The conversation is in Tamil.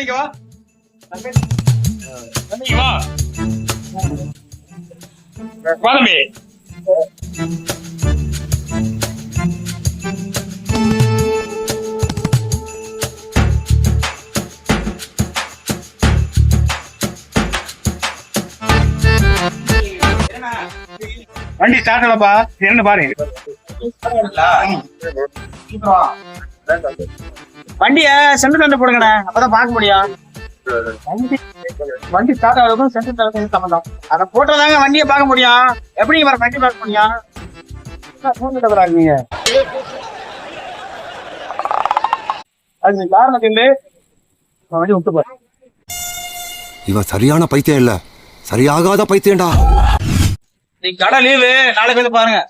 இங்க வா. தம்பி, வா. வா தம்பி. வண்டி ஸ்டார்ட் ஆகலப்பா. என்ன பாருங்க வண்டிய சென்டர் தண்டு போடுங்கண்ணே. அப்பதான் பார்க்க முடியும். வண்டி வண்டி ஸ்டார்ட் ஆகுறதுக்கும் சென்டர் தண்டு சம்மந்தம். அதை போட்டதாங்க வண்டியை பார்க்க முடியும். எப்படி வர வண்டி பார்க்க முடியும்? அது காரணத்தில் வண்டி விட்டு போய் இவன் சரியான பைத்தியம் இல்ல. சரியாகாத பைத்தியம்டா. நீ கடை லீவு நாளைக்கு வந்து பாருங்க.